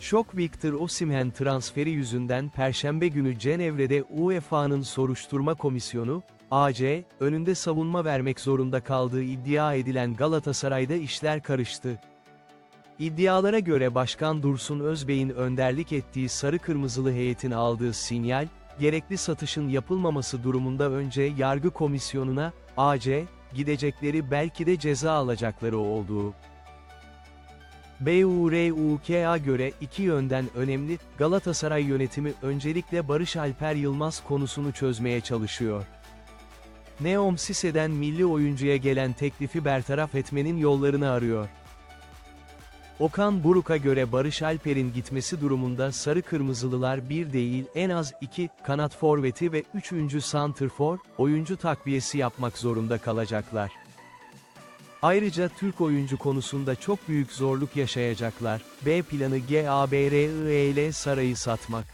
Şok Victor Osimhen transferi yüzünden Perşembe günü Cenevre'de UEFA'nın soruşturma komisyonu, AC, önünde savunma vermek zorunda kaldığı iddia edilen Galatasaray'da işler karıştı. İddialara göre Başkan Dursun Özbey'in önderlik ettiği sarı kırmızılı heyetin aldığı sinyal, gerekli satışın yapılmaması durumunda önce yargı komisyonuna, AC, gidecekleri belki de ceza alacakları olduğu. BURUK'a göre iki yönden önemli, Galatasaray yönetimi öncelikle Barış Alper Yılmaz konusunu çözmeye çalışıyor. Neom Sise'den milli oyuncuya gelen teklifi bertaraf etmenin yollarını arıyor. Okan Buruk'a göre Barış Alper'in gitmesi durumunda Sarı Kırmızılılar bir değil en az iki kanat forveti ve üçüncü santrfor, oyuncu takviyesi yapmak zorunda kalacaklar. Ayrıca Türk oyuncu konusunda çok büyük zorluk yaşayacaklar. B planı GABRIL Saray'ı satmak.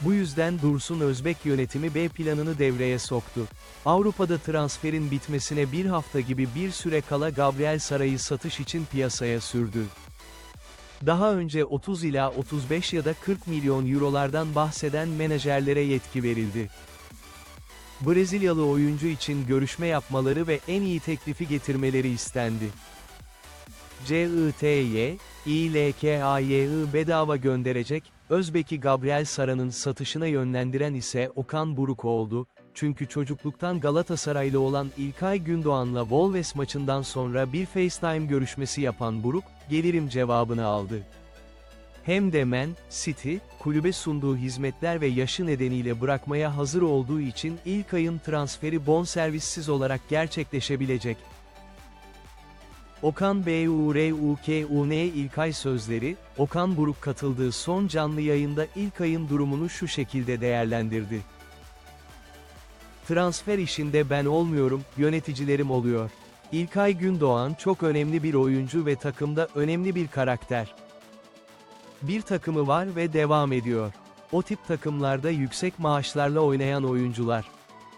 Bu yüzden Dursun Özbek yönetimi B planını devreye soktu. Avrupa'da transferin bitmesine bir hafta gibi bir süre kala Gabriel Saray'ı satış için piyasaya sürdü. Daha önce 30 ila 35 ya da 40 milyon eurolardan bahseden menajerlere yetki verildi. Brezilyalı oyuncu için görüşme yapmaları ve en iyi teklifi getirmeleri istendi. CITY, İLKAY'ı bedava gönderecek, Özbek'i Gabriel Sara'nın satışına yönlendiren ise Okan Buruk oldu, çünkü çocukluktan Galatasaraylı olan İlkay Gündoğan'la Wolves maçından sonra bir FaceTime görüşmesi yapan Buruk, gelirim cevabını aldı. Hem de Man City, kulübe sunduğu hizmetler ve yaşı nedeniyle bırakmaya hazır olduğu için ilk ayın transferi bonservissiz olarak gerçekleşebilecek. Okan BURUKUN İlkay sözleri, Okan Buruk katıldığı son canlı yayında ilk ayın durumunu şu şekilde değerlendirdi. Transfer işinde ben olmuyorum, yöneticilerim oluyor. İlkay Gündoğan çok önemli bir oyuncu ve takımda önemli bir karakter. Bir takımı var ve devam ediyor. O tip takımlarda yüksek maaşlarla oynayan oyuncular.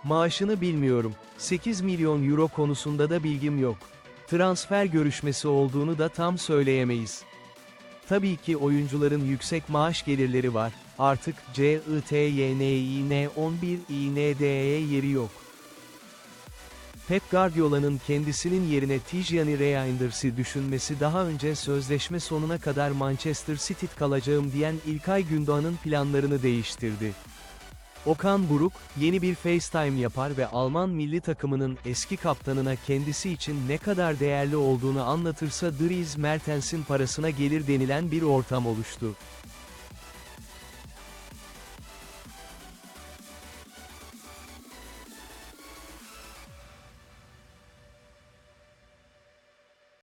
Maaşını bilmiyorum. 8 milyon euro konusunda da bilgim yok. Transfer görüşmesi olduğunu da tam söyleyemeyiz. Tabii ki oyuncuların yüksek maaş gelirleri var. Artık CITYNİN 11 IND'ye yeri yok. Pep Guardiola'nın kendisinin yerine Tijani Reinders'i düşünmesi daha önce sözleşme sonuna kadar Manchester City kalacağım diyen İlkay Gündoğan'ın planlarını değiştirdi. Okan Buruk, yeni bir FaceTime yapar ve Alman milli takımının eski kaptanına kendisi için ne kadar değerli olduğunu anlatırsa Dries Mertens'in parasına gelir denilen bir ortam oluştu.